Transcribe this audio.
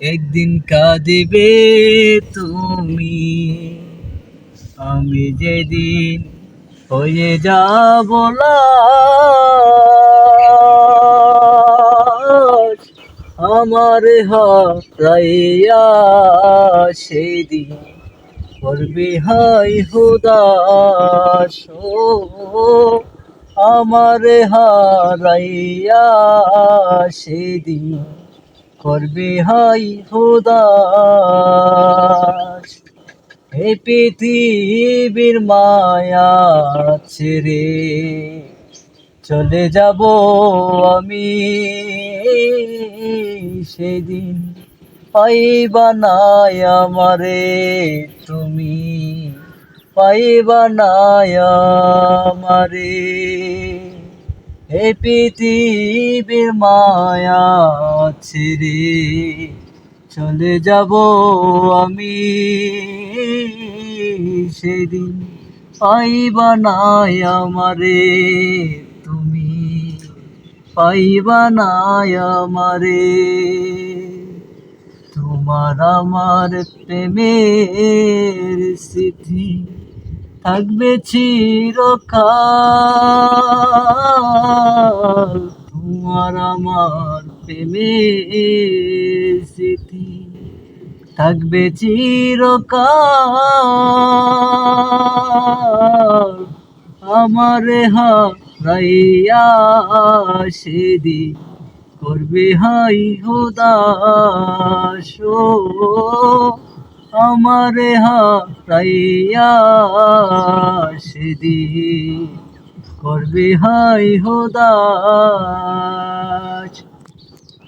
একদিন কাঁদিবে তুমি। আমি যেদিন হয়ে যাব আমার হারাইয়া সেদিন করবে হাই হুদাস আমার হারাইয়া সেদিন করবে হাই হুদাস। এই পৃথিবীর মায়া ছেড়ে চলে যাব আমি সেদিন। পাইবা নাই আমারে তুমি। পাইবা নাই আমারে। এই পৃথিবীর মায়া ছেড়ে চলে যাব আমি। সেদিন পাইবা নাই আমারে, তুমি পাইবা নাই আমারে। তোমার আমার প্রেমের স্মৃতি থাকবে চিরকাল। তোমার আমার প্রেমের স্মৃতি থাকবে চিরকাল। আমার হারাইয়া সেদিন করবে হাই হুদাস ও আমার হারাইয়া সেদিন করবে হাই হুদাস